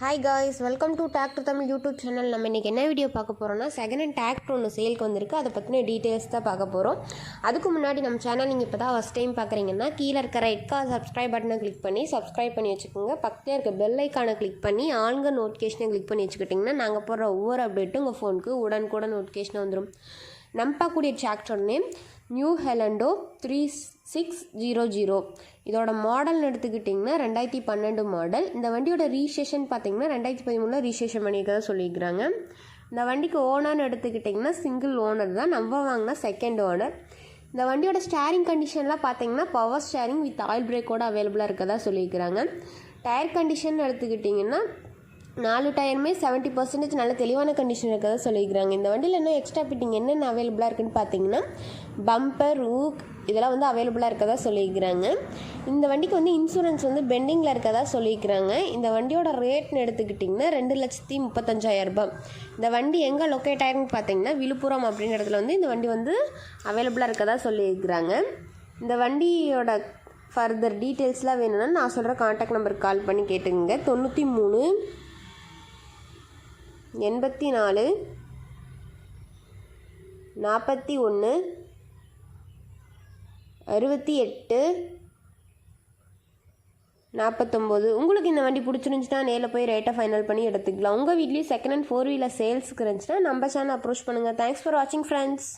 Hi guys welcome to tractor Tamil YouTube channel நம்ம இன்றைக்கி என்ன வீடியோ பார்க்க போகிறோம்னா செகண்ட் ஹேண்ட் டிராக்டர் ஒன்று சேலுக்கு வந்திருக்கு. அதை பற்றின டீட்டெயில்ஸ் தான் பார்க்க போகிறோம் அதுக்கு முன்னாடி நம்ம சேனல் நீங்கள் இப்போ தான் ஃபஸ்ட் டைம் பார்க்குறீங்கன்னா கீழே இருக்கிற ரைட் சப்ஸ்கிரைப் பட்டனை கிளிக் பண்ணி சப்ஸ்கிரைப் பண்ணி வச்சுக்கோங்க. பக்கத்தில் இருக்க பெல் ஐக்கானை கிளிக் பண்ணி ஆளுங்க நோட்டிஃபிகேஷனை கிளிக் பண்ணி வச்சுக்கிட்டிங்கன்னா நாங்கள் போடுற ஒவ்வொரு அப்டேட்டும் உங்கள் ஃபோனுக்கு உடனுக்குடன் நோட்டிஃபிகேஷன் வந்துடும் நம்ம பார்க்கக்கூடிய tractor name new Holland three six zero zero இதோட மாடல்னு எடுத்துக்கிட்டிங்கன்னா ரெண்டாயிரத்தி பன்னெண்டு மாடல் இந்த வண்டியோட ரீசேஷன் பார்த்தீங்கன்னா ரெண்டாயிரத்தி பதிமூணில் ரீசேஷன் பண்ணியிருக்கதா சொல்லியிருக்கிறாங்க. இந்த வண்டிக்கு ஓனர்னு எடுத்துக்கிட்டிங்கன்னா சிங்கிள் ஓனர் தான். நம்ம வாங்கினா செகண்ட் ஓனர் இந்த வண்டியோட ஸ்டேரிங் கண்டிஷன்லாம் பார்த்தீங்கன்னா பவர் ஸ்டேரிங் வித் ஆயில் பிரேக்கோட அவைலபிளாக இருக்கதா சொல்லியிருக்கிறாங்க. டயர் கண்டிஷன் எடுத்துக்கிட்டிங்கன்னா நாலு டயருமே செவன்ட்டி பர்சன்டேஜ் நல்ல தெளிவான கண்டிஷன் இருக்கிறதா சொல்லியிருக்கிறாங்க. இந்த வண்டியில் இன்னும் எக்ஸ்ட்ரா ஃபிட்டிங் என்னென்ன அவைலபிளாக இருக்குன்னு பார்த்தீங்கன்னா பம்பர் ஊக் இதெல்லாம் வந்து அவைலபிளாக இருக்கதா சொல்லியிருக்கிறாங்க. இந்த வண்டிக்கு வந்து இன்சூரன்ஸ் வந்து பெண்டிங்கில் இருக்கதா சொல்லியிருக்கிறாங்க. இந்த வண்டியோட ரேட்னு எடுத்துக்கிட்டிங்கன்னா ரெண்டு லட்சத்தி முப்பத்தஞ்சாயிரம் ரூபாய். இந்த வண்டி எங்கே லொக்கேட் ஆயிருன்னு பார்த்தீங்கன்னா விழுப்புரம் அப்படின்ற இடத்துல வந்து இந்த வண்டி வந்து அவைலபிளாக இருக்கதா சொல்லியிருக்கிறாங்க. இந்த வண்டியோட ஃபர்தர் டீட்டெயில்ஸ்லாம் வேணும்னா நான் சொல்கிற காண்டாக்ட் நம்பருக்கு கால் பண்ணி கேட்டுங்க தொண்ணூற்றி மூணு எண்பத்தி நாலு நாற்பத்தி ஒன்று அறுபத்தி எட்டு நாற்பத்தொம்போது உங்களுக்கு இந்த வண்டி பிடிச்சிருந்துச்சுன்னா நேரில் போய் ரேட்டை ஃபைனல் பண்ணி எடுத்துக்கலாம். உங்கள் வீட்லேயும் செகண்ட் ஹேண்ட் ஃபோர் வீலர் சேல்ஸுக்கு இருந்துச்சுன்னா நம்ம சேனல் அப்ரோச் பண்ணுங்கள் தேங்க்ஸ் ஃபார் வாட்சிங் ஃப்ரெண்ட்ஸ்